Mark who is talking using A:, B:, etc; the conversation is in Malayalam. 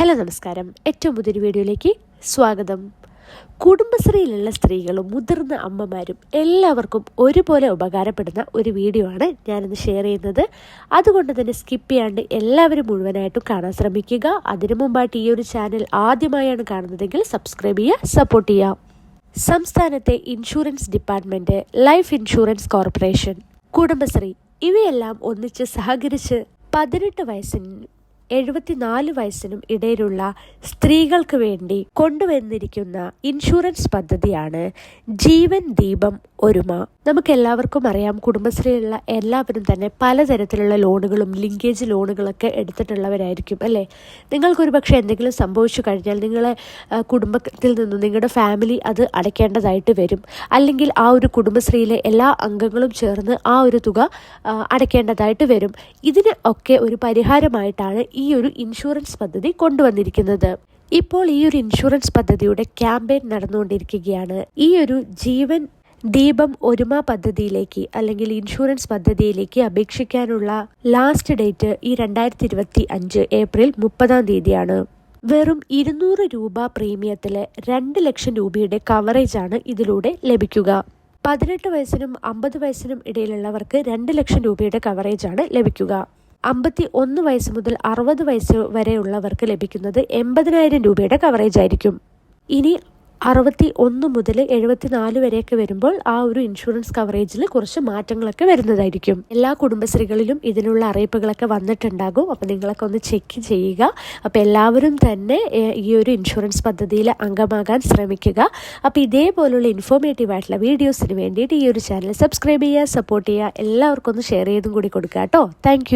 A: ഹലോ നമസ്കാരം. ഏറ്റവും പുതിയൊരു വീഡിയോയിലേക്ക് സ്വാഗതം. കുടുംബശ്രീയിലുള്ള സ്ത്രീകളും മുതിർന്ന അമ്മമാരും എല്ലാവർക്കും ഒരുപോലെ ഉപകാരപ്പെടുന്ന ഒരു വീഡിയോ ആണ് ഞാനിന്ന് ഷെയർ ചെയ്യുന്നത്. അതുകൊണ്ട് തന്നെ സ്കിപ്പ് ചെയ്യാണ്ട് എല്ലാവരും മുഴുവനായിട്ടും കാണാൻ ശ്രമിക്കുക. അതിനു മുമ്പായിട്ട് ഈ ഒരു ചാനൽ ആദ്യമായാണ് കാണുന്നതെങ്കിൽ സബ്സ്ക്രൈബ് ചെയ്യുക സപ്പോർട്ട് ചെയ്യുക. സംസ്ഥാനത്തെ insurance department life insurance corporation Kudumbashree ഇവയെല്ലാം ഒന്നിച്ച് സഹകരിച്ച് പതിനെട്ട് വയസ്സിനും എഴുപത്തിനാല് വയസ്സിനും ഇടയിലുള്ള സ്ത്രീകൾക്ക് വേണ്ടി കൊണ്ടുവന്നിരിക്കുന്ന ഇൻഷുറൻസ് പദ്ധതിയാണ് ജീവൻ ദീപം ഒരുമ. നമുക്ക് എല്ലാവർക്കും അറിയാം കുടുംബശ്രീയിലുള്ള എല്ലാവരും തന്നെ പലതരത്തിലുള്ള ലോണുകളും ലിങ്കേജ് ലോണുകളൊക്കെ എടുത്തിട്ടുള്ളവരായിരിക്കും അല്ലേ? നിങ്ങൾക്കൊരു പക്ഷേ എന്തെങ്കിലും സംഭവിച്ചു കഴിഞ്ഞാൽ നിങ്ങളെ കുടുംബത്തിൽ നിന്നും നിങ്ങളുടെ ഫാമിലി അത് അടയ്ക്കേണ്ടതായിട്ട് വരും. അല്ലെങ്കിൽ ആ ഒരു കുടുംബശ്രീയിലെ എല്ലാ അംഗങ്ങളും ചേർന്ന് ആ ഒരു തുക അടയ്ക്കേണ്ടതായിട്ട് വരും. ഇതിന് ഒക്കെ ഒരു പരിഹാരമായിട്ടാണ് ഈ ഒരു ഇൻഷുറൻസ് പദ്ധതി കൊണ്ടുവന്നിരിക്കുന്നത്. ഇപ്പോൾ ഈ ഒരു ഇൻഷുറൻസ് പദ്ധതിയുടെ ക്യാമ്പയിൻ നടന്നുകൊണ്ടിരിക്കുകയാണ്. ഈ ഒരു ജീവൻ ദീപം ഒരുമ പദ്ധതിയിലേക്ക് അല്ലെങ്കിൽ ഇൻഷുറൻസ് പദ്ധതിയിലേക്ക് അപേക്ഷിക്കാനുള്ള ലാസ്റ്റ് ഡേറ്റ് ഈ രണ്ടായിരത്തി ഇരുപത്തി അഞ്ച് ഏപ്രിൽ മുപ്പതാം തീയതിയാണ്. വെറും ഇരുന്നൂറ് രൂപ പ്രീമിയത്തിൽ രണ്ട് ലക്ഷം രൂപയുടെ കവറേജാണ് ഇതിലൂടെ ലഭിക്കുക. പതിനെട്ട് വയസ്സിനും അമ്പത് വയസ്സിനും ഇടയിലുള്ളവർക്ക് രണ്ട് ലക്ഷം രൂപയുടെ കവറേജാണ് ലഭിക്കുക. അമ്പത്തി ഒന്ന് വയസ്സ് മുതൽ അറുപത് വയസ്സ് വരെയുള്ളവർക്ക് ലഭിക്കുന്നത് എൺപതിനായിരം രൂപയുടെ കവറേജ് ആയിരിക്കും. ഇനി അറുപത്തി ഒന്ന് മുതൽ എഴുപത്തിനാല് വരെയൊക്കെ വരുമ്പോൾ ആ ഒരു ഇൻഷുറൻസ് കവറേജിൽ കുറച്ച് മാറ്റങ്ങളൊക്കെ വരുന്നതായിരിക്കും. എല്ലാ കുടുംബശ്രീകളിലും ഇതിനുള്ള അറിയിപ്പുകളൊക്കെ വന്നിട്ടുണ്ടാകും. അപ്പോൾ നിങ്ങളൊക്കെ ഒന്ന് ചെക്ക് ചെയ്യുക. അപ്പോൾ എല്ലാവരും തന്നെ ഈ ഒരു ഇൻഷുറൻസ് പദ്ധതിയിൽ അംഗമാകാൻ ശ്രമിക്കുക. അപ്പോൾ ഇതേപോലുള്ള ഇൻഫോർമേറ്റീവ് ആയിട്ടുള്ള വീഡിയോസിന് വേണ്ടിയിട്ട് ഈ ഒരു ചാനൽ സബ്സ്ക്രൈബ് ചെയ്യുക സപ്പോർട്ട് ചെയ്യുക എല്ലാവർക്കും ഒന്ന് ഷെയർ ചെയ്തും കൂടി കൊടുക്കുക കേട്ടോ. താങ്ക്